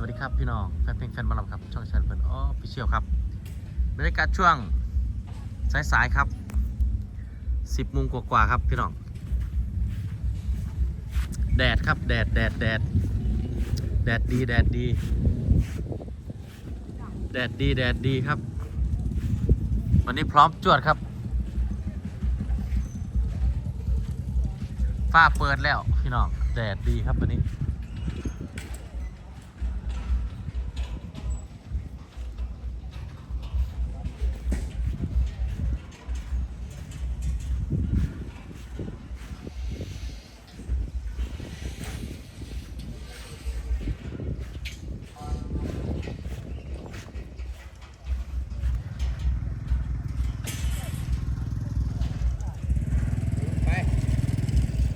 วัสดีครับพี่น้องแฟนเพลงแฟนบอลครับ ช่องชันเพิร์นอ๋อพิเชียวครับบรรยากาศช่วงสายๆครับ10โมงกว่าๆครับพี่น้อง แดดครับแดดแดดแดดแดดดีแดดดี แดดดีแดดดีครับ วันนี้พร้อมจวดครับ ฟ้าเปิดแล้วพี่น้อง แดดดีครับวันนี้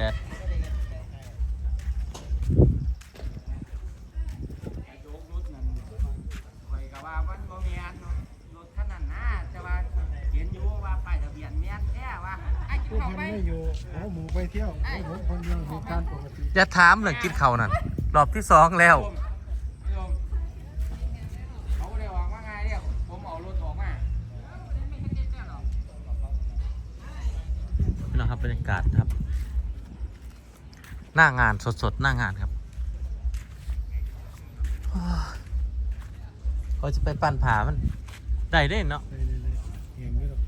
นะแต่ว่าเห็นอยู่ว่าป้ายทะเบียนแม่นแท้ว่าไอ้กินผู้ข้าวพันไปไม่อยู่หัวหมูไปเที่ยวหัวหมูคนเดียวเหตุการณ์ปกติอย่าถามเรื่องกินเขาวนั่นรอบที่สองแล้วโยมโยมเขาได้ออกมาไงเนี่ยผมเอารถออกมาพี่น้องครับบรรยากาศครับ หน้างานสดๆ หน้างานครับเขาจะไปปั่นผามันได้ได้เนาะเลยเลยเลยเห็นไหมครับ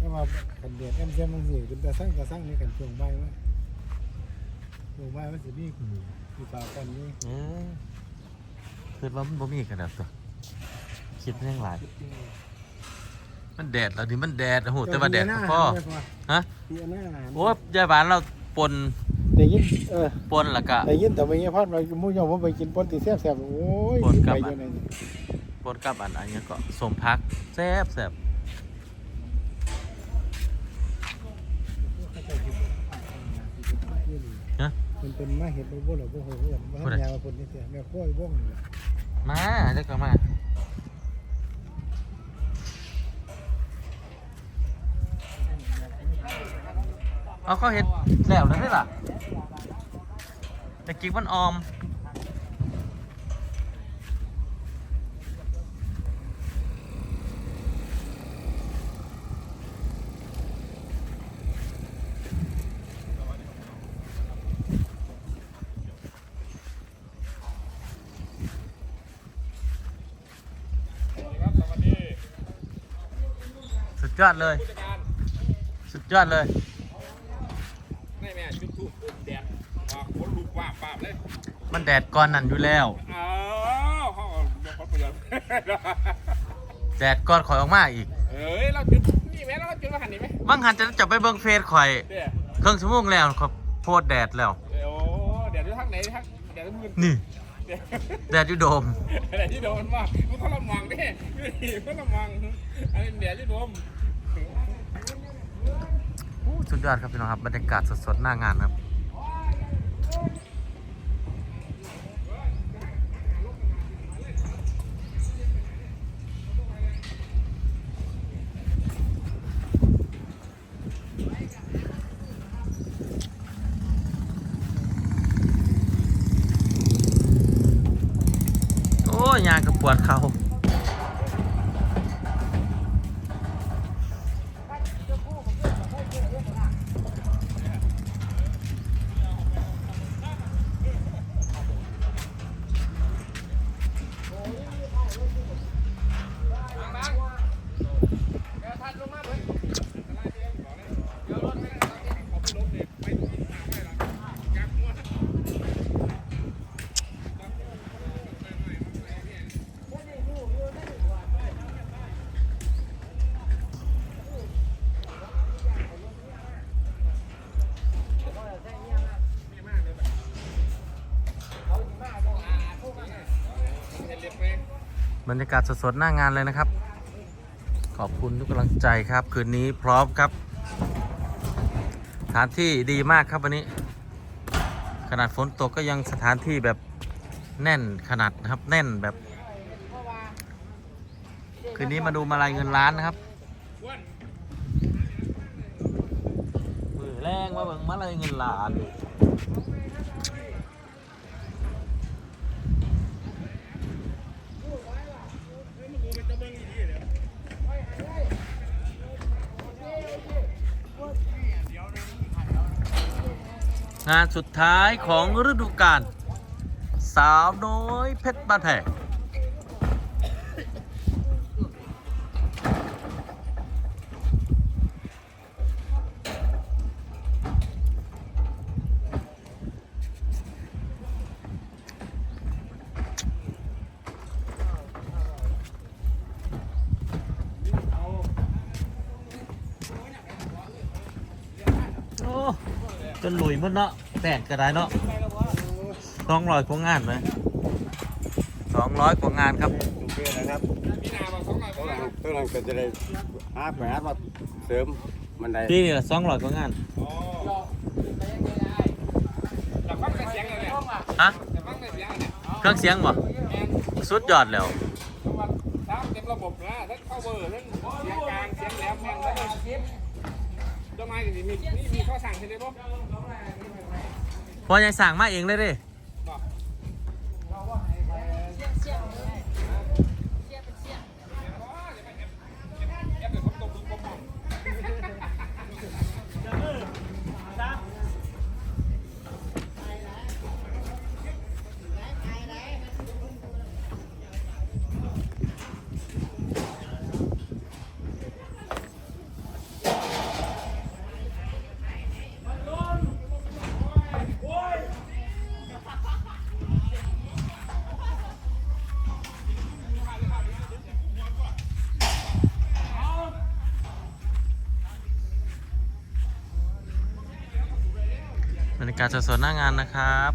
ก็มากันเดือดแอมเซียมมันสิเป็นตาสร้างตาสร้างในกันช่วงใบว่าช่วงใบมันสิมีมีปลากันนี่เออคือว่ามันบ่มีกระดับตัวคิดเรื่องหลายมันแดดแล้วดิมันแดดโอ้โหแต่ว่าแดดก็พอฮะเปียหน้าโอ้ยยายบ้านเราปนได้ ยินเออปนแล้วก็ ได้ยินแต่ไม่เงี้ยพอดเรามู่ยอมว่าไปกินปนตีแซ่บแซ่บโอ้ยปนกับไปอยู่ไหนปนกับอันอันนี้ก็สมพักแซ่บแซ่บฮะมันเป็นมาเห็ดบ่บ่หรอบ่โหเพื่อนว่าแนวคนนี่เสียแม่ค่อยบ่งนี่มาเด็กก็มา เอาเขาเห็ดแล้วแล้วได้ล่ะแต่กิ๊กมันออมสุดยอดเลย สุดยอดเลย นี่แม่จุดทูบแดดว่าคนลูกว่าปาบเลยมันแดดก่อนนั่นอยู่แล้ว อ้าวเขาเอาผลประโยชน์แดดก่อนข่อยออกมาอีกเอ้ยเราจุดนี่แม่เราจุดมาหันนี่ไหมบางหันจะจะไปเบิ่งเฟซข่อย เดี๋ยวเครื่องชั่วโมงแล้วขอยโพดแดดแล้ว เดี๋ยวเดี๋ยวจะทักไหนทักเดี๋ยวจะมือนี่ เดี๋ยวแดดอยู่โดมอะไรที่โดนว่ามันเขาละมังดิเขาละมังอันนี้เดี๋ยวที่โดน อู้สุดยอดครับพี่น้องครับบรรยากาศสดๆหน้างานครับ โอ้ยยางกระปวดเขา บรรยากาศสดๆหน้างานเลยนะครับ ขอบคุณทุกกำลังใจครับ คืนนี้พร้อมครับสถานที่ดีมากครับวันนี้ ขนาดฝนตกก็ยังสถานที่แบบแน่นขนาดนะครับแน่นแบบ คืนนี้มาดูมาลายเงินล้านนะครับมือแรงมาเบิ่งมาลายเงินล้าน งานสุดท้ายของฤดูกาลสาวน้อยเพชรบ้านแพง โอ้ จนหลุยหมันเนาะแตกก็ได้เนาะสองร้อยกว่างานไหมสองร้อยกว่างานครับโอเคนะครับตัวหลังตัวหลังก็จะได้หาไปหามาเสริมมันได้ที่นี่สองร้อยกว่างานแต่ฟังแต่เสียงเลยเนี่ยฮะแต่ฟังแต่เสียงเนี่ยเครื่องเสียงบ่สุดยอดแล้วเพราะว่าตามเต็มระบบนะทั้งเข้าเบอร์ทั้งเสียงกลางเสียงแหลมแม่งแล้ว ก็ชิปต้นไม้ก็สิมีนี่มีข้อสั่งใช่ไหมปุ๊บพอยังสั่งมาเองเลยเดิ กาศสดๆหน้างานนะครับ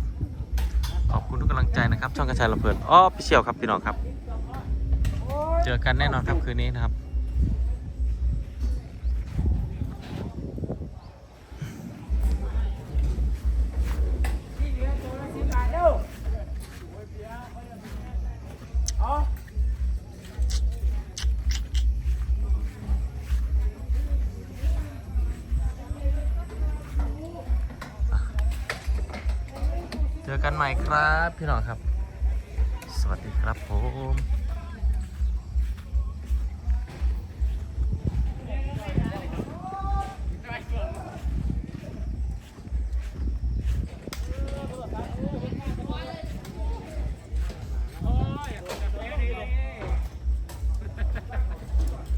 ขอบคุณทุกกำลังใจนะครับ ช่องกระชายระเบิดอ้อพี่เชี่ยวครับพี่น้องครับ เจอกันแน่นอนครับคืนนี้นะครับ ใหม่ครับพี่น้องครับ สวัสดีครับผม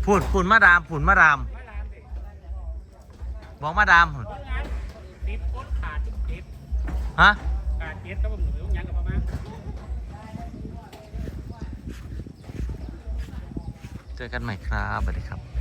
ผุนผุนมาดามผุนมาดามบอกมาดามผุนติดโคตรขาดติดฮะ ขาดติดแล้วผมหนูยังกับประมาเจอกันใหม่ครับสวัสดีครับ